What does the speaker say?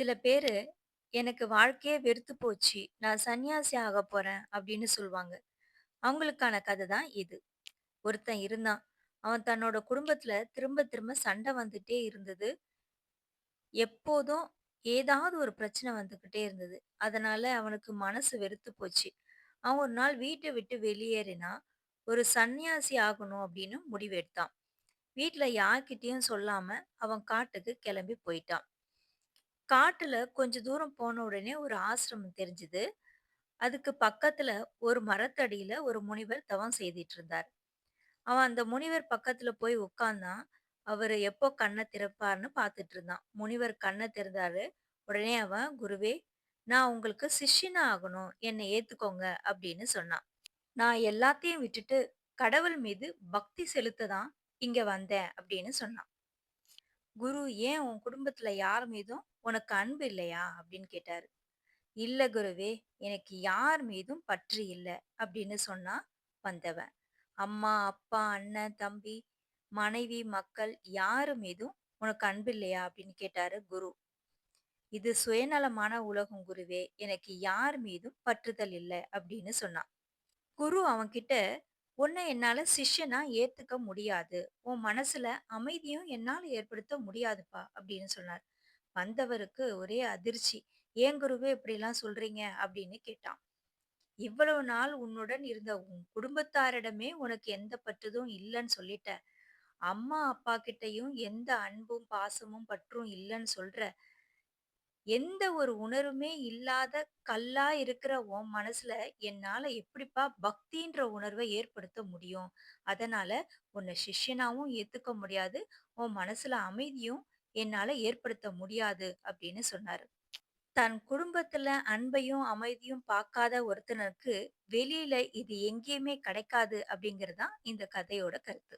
சில பேரு, "எனக்கு வாழ்க்கையே வெறுத்து போச்சு. நான் சன்னியாசி ஆகப் போறேன்" அப்படின்னு சொல்லுவாங்க. அவங்களுக்கான கதை தான் இது. ஒருத்தன் இருந்தான். அவன் தன்னோட குடும்பத்துல திரும்ப திரும்ப சண்டை வந்துட்டே இருந்தது. எப்போதும் ஏதாவது ஒரு பிரச்சனை வந்துகிட்டே இருந்தது. அதனால அவனுக்கு மனசு வெறுத்து போச்சு. அவன் ஒரு நாள் வீட்டை விட்டு வெளியேறினான். ஒரு சன்னியாசி ஆகணும் அப்படின்னு முடிவெடுத்தான். வீட்ல யார்கிட்டயும் சொல்லாம அவன் காட்டுக்கு கிளம்பி போயிட்டான். காட்டுல கொஞ்ச தூரம் போன உடனே ஒரு ஆசிரமம் தெரிஞ்சுது அதுக்கு பக்கத்துல ஒரு மரத்தடியில ஒரு முனிவர் தவம் செய்துட்டு இருந்தார். அவன் அந்த முனிவர் பக்கத்துல போய் உட்கார்ந்தான். அவரு எப்போ கண்ண திறப்பார்ன்னு பார்த்துட்டு இருந்தான். முனிவர் கண்ண திறந்தாரு. உடனே அவன், "குருவே, நான் உங்களுக்கு சிஷ்யனா ஆகணும். என்னை ஏத்துக்கோங்க" அப்படின்னு சொன்னான். "நான் எல்லாத்தையும் விட்டுட்டு கடவுள் மீது பக்தி செலுத்த தான் இங்க வந்தேன்" அப்படின்னு சொன்னான். குரு, "ஏன் உன் குடும்பத்துல யார் மீதும் உனக்கு அன்பு இல்லையா?" அப்படின்னு கேட்டாரு. "இல்ல குருவே, எனக்கு யார் மீதும் பற்று இல்லை அப்படின்னு சொன்னா வந்தவன். "அம்மா, அப்பா, அண்ணன், தம்பி, மனைவி, மக்கள் யாரு மீதும் உனக்கு அன்பு இல்லையா?" அப்படின்னு கேட்டாரு குரு. "இது சுயநலமான உலகம் குருவே. எனக்கு யார் மீதும் பற்றுதல் இல்ல" அப்படின்னு சொன்னான். குரு அவன்கிட்ட, "உன்னை என்னால சிஷ்யனா ஏத்துக்க முடியாது. உன் மனசுல அமைதியும் என்னால ஏற்படுத்த முடியாதுப்பா" அப்படின்னு சொன்னார். வந்தவருக்கு ஒரே அதிர்ச்சி. "ஏன் குருவே இப்படிலாம் சொல்றீங்க?" அப்படின்னு கேட்டான். "இவ்வளவு நாள் உன்னுடன் இருந்த உன் குடும்பத்தாரிடமே உனக்கு எந்த பற்றுதும் இல்லைன்னு சொல்லிட்ட. அம்மா, அப்பா கிட்டயும் எந்த அன்பும், பாசமும், பற்றும் இல்லைன்னு சொல்ற. எந்த ஒரு உணர்வுமே இல்லாத கல்லா இருக்கிற உன் மனசுல என்னால எப்படிப்பா பக்தின்ற உணர்வை ஏற்படுத்த முடியும்? அதனால உன்னை சிஷ்யனாவும் ஏத்துக்க முடியாது. உன் மனசுல அமைதியும் என்னால ஏற்படுத்த முடியாது" அப்படின்னு சொன்னாரு. தன் குடும்பத்துல அன்பையும், அமைதியும் பார்க்காத ஒருத்தனுக்கு வெளியில இது எங்கேயுமே கிடைக்காது அப்படிங்கறதுதான் இந்த கதையோட கருத்து.